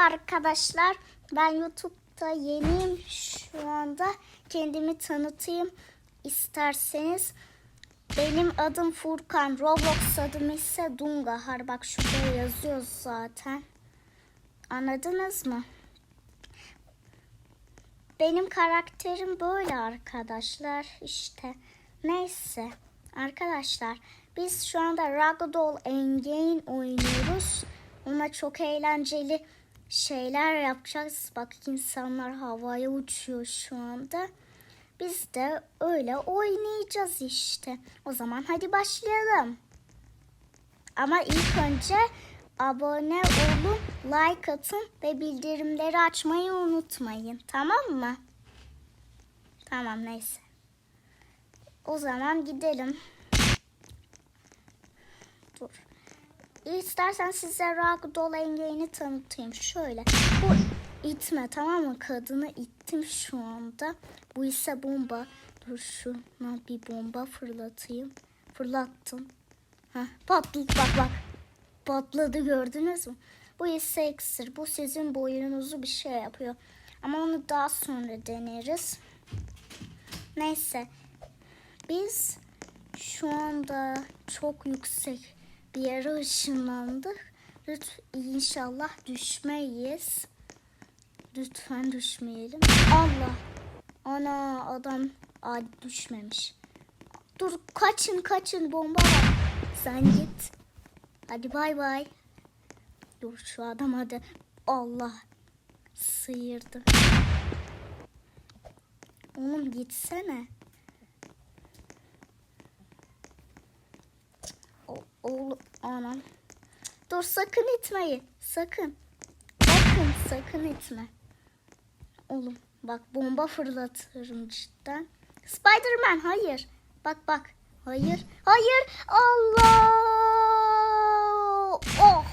arkadaşlar. Ben YouTube'da yeniyim şu anda. Kendimi tanıtayım isterseniz. Benim adım Furkan. Roblox adım ise Dungahar. Bak şurada yazıyor zaten. Anladınız mı? Benim karakterim böyle arkadaşlar. İşte neyse. Arkadaşlar biz şu anda Ragdoll Engine oynuyoruz. Ona çok eğlenceli şeyler yapacağız. Bak insanlar havaya uçuyor şu anda. Biz de öyle oynayacağız işte. O zaman hadi başlayalım. Ama ilk önce abone olun, like atın ve bildirimleri açmayı unutmayın. Tamam mı? Tamam neyse. O zaman gidelim. Dur. İstersen size Ragdoll engelini tanıtayım. Şöyle. Bu itme tamam mı? Kadını ittim şu anda. Bu ise bomba. Dur şuna bir bomba fırlatayım. Fırlattım. Heh, patladı bak bak. Patladı gördünüz mü? Bu ise iksir. Bu sizin boyunuzu bir şey yapıyor. Ama onu daha sonra deneriz. Neyse. Biz şu anda çok yüksek bir yere ışınlandık. Lütfen inşallah düşmeyiz. Lütfen düşmeyelim. Allah. Ana adam Aa, düşmemiş. Dur kaçın kaçın bomba. Sen git. Hadi bay bay. Dur şu adam hadi. Allah. Sıyırdı. Oğlum gitsene. O- Oğlum anam. Dur sakın itmeyin. Sakın. Bakın sakın itme. Oğlum bak bomba fırlatırım cidden. Spiderman hayır. Bak bak. Hayır. Hayır. Allah. Oh.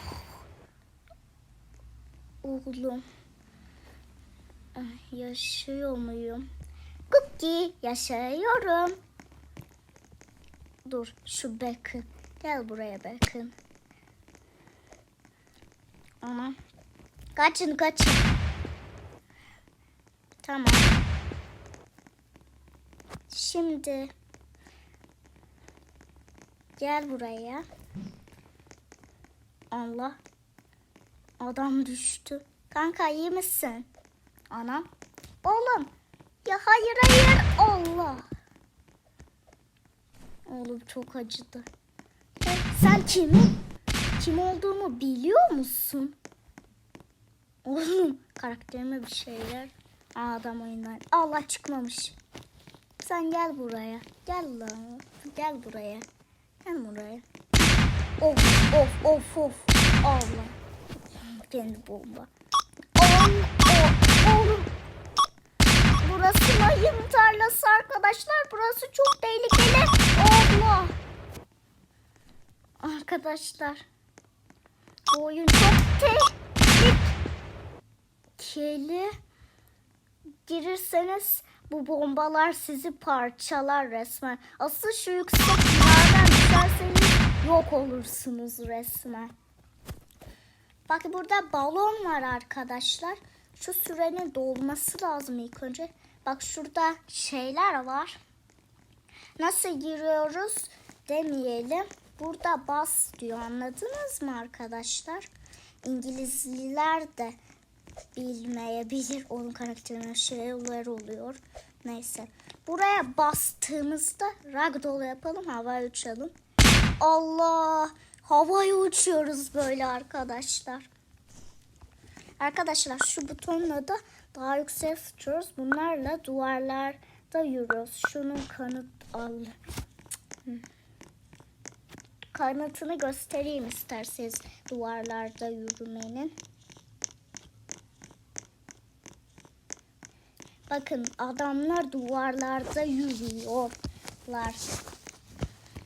Oğlum. Ay, Yaşıyor muyum? Cookie yaşıyorum. Dur şu Bacon. Gel buraya Bacon. Ama kaçın kaçın. Tamam. Şimdi gel buraya. Allah. Adam düştü. Kanka iyi misin? Anam. Oğlum. Ya hayır hayır. Allah. Oğlum çok acıdı. Sen kimin kim olduğumu biliyor musun? Oğlum karakterime bir şeyler. Adam oyundan. Allah çıkmamış. Sen gel buraya. Gel lan. Gel buraya. Gel buraya. Of of of of. Allah. Kendi bomba. Oğlum, oğlum. Burası mayın tarlası arkadaşlar. Burası çok tehlikeli. Allah. Arkadaşlar. Bu oyun çok tehlikeli. Girirseniz bu bombalar sizi parçalar resmen. Asıl şu yüksek binadan düşerseniz yok olursunuz resmen. Bak burada balon var arkadaşlar. Şu sürenin dolması lazım ilk önce. Bak şurada şeyler var. Nasıl giriyoruz demeyelim. Burada bas diyor anladınız mı arkadaşlar? İngilizliler de bilmeyebilir. Onun karakterine şeyler oluyor. Neyse. Buraya bastığımızda ragdoll yapalım. Havaya uçalım. Allah! Havaya uçuyoruz böyle arkadaşlar. Arkadaşlar şu butonla da daha yüksek tutuyoruz. Bunlarla duvarlarda yürüyoruz. Şunun kanıt al. Kanıtını göstereyim isterseniz duvarlarda yürümenin. Bakın adamlar duvarlarda yürüyorlar.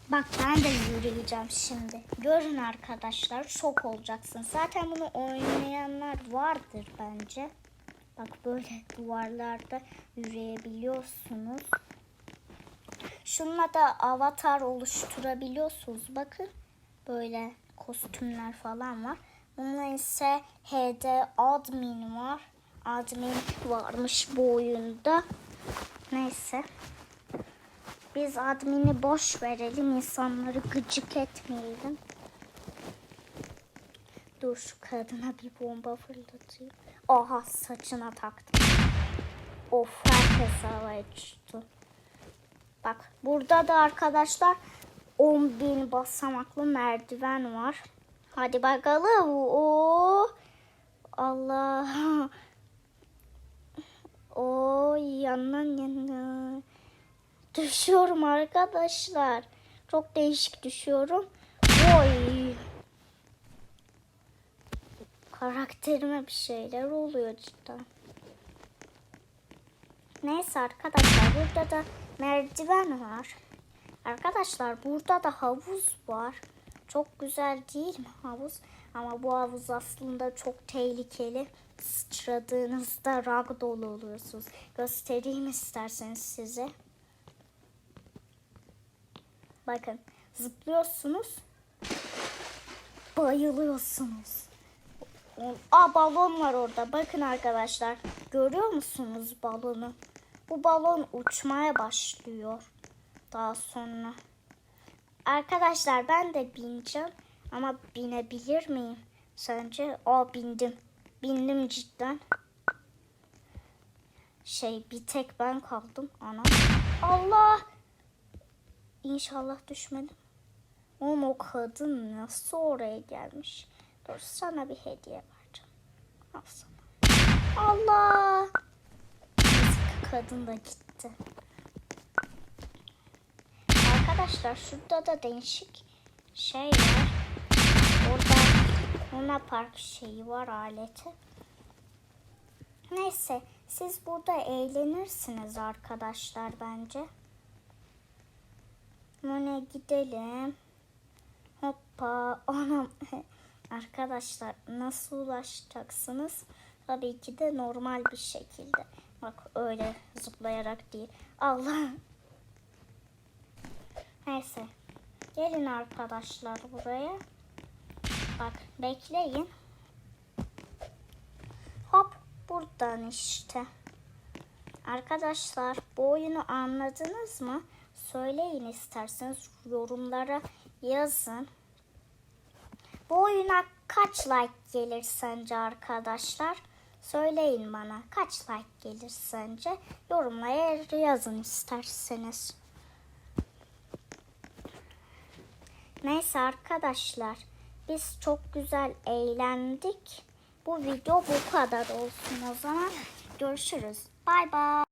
Bak ben de yürüyeceğim şimdi. Görün arkadaşlar şok olacaksın. Zaten bunu oynayanlar vardır bence. Bak böyle duvarlarda yürüyebiliyorsunuz. Şununla da avatar oluşturabiliyorsunuz. Bakın böyle kostümler falan var. Bununla ise HD admin var. Admin varmış bu oyunda. Neyse. Biz admini boş verelim. insanları gıcık etmeyelim. Dur şu kadına bir bomba fırlatayım. Oha saçına taktım. Of herkes havaya uçtu. Bak burada da arkadaşlar 10 bin basamaklı merdiven var. Hadi bakalım. Oo. Allah. O yandan yana. Düşüyorum arkadaşlar. Çok değişik düşüyorum. Oy. Karakterime bir şeyler oluyor cidden. Neyse arkadaşlar burada da merdiven var. Arkadaşlar burada da havuz var. Çok güzel değil mi havuz? Ama bu havuz aslında çok tehlikeli. Sıçradığınızda ragdoll oluyorsunuz. Göstereyim isterseniz size. Bakın zıplıyorsunuz. Bayılıyorsunuz. Aa balon var orada. Bakın arkadaşlar. Görüyor musunuz balonu? Bu balon uçmaya başlıyor. Daha sonra. Arkadaşlar ben de bineceğim. Ama binebilir miyim? Sence? Aa bindim. Bindim cidden. Şey bir tek ben kaldım. Ana. Allah. İnşallah düşmedim. Oğlum o kadın nasıl oraya gelmiş? Dur sana bir hediye vereceğim. Al sana. Allah. Neyse, Kadın da gitti. Arkadaşlar şurada da değişik şey var. Orada Luna Park şeyi var aleti. Neyse siz burada eğlenirsiniz arkadaşlar bence. Mone gidelim. Hoppa. Anam. Arkadaşlar nasıl ulaşacaksınız? Tabii ki de normal bir şekilde. Bak öyle zıplayarak değil. Allah. Neyse. Gelin arkadaşlar buraya. Bak bekleyin. Hop buradan işte. Arkadaşlar bu oyunu anladınız mı? Söyleyin isterseniz yorumlara yazın. Bu oyuna kaç like gelir sence arkadaşlar? Söyleyin bana kaç like gelir sence? Yorumlara yazın isterseniz. Neyse arkadaşlar biz çok güzel eğlendik. Bu video bu kadar olsun o zaman. Görüşürüz. Bay bay.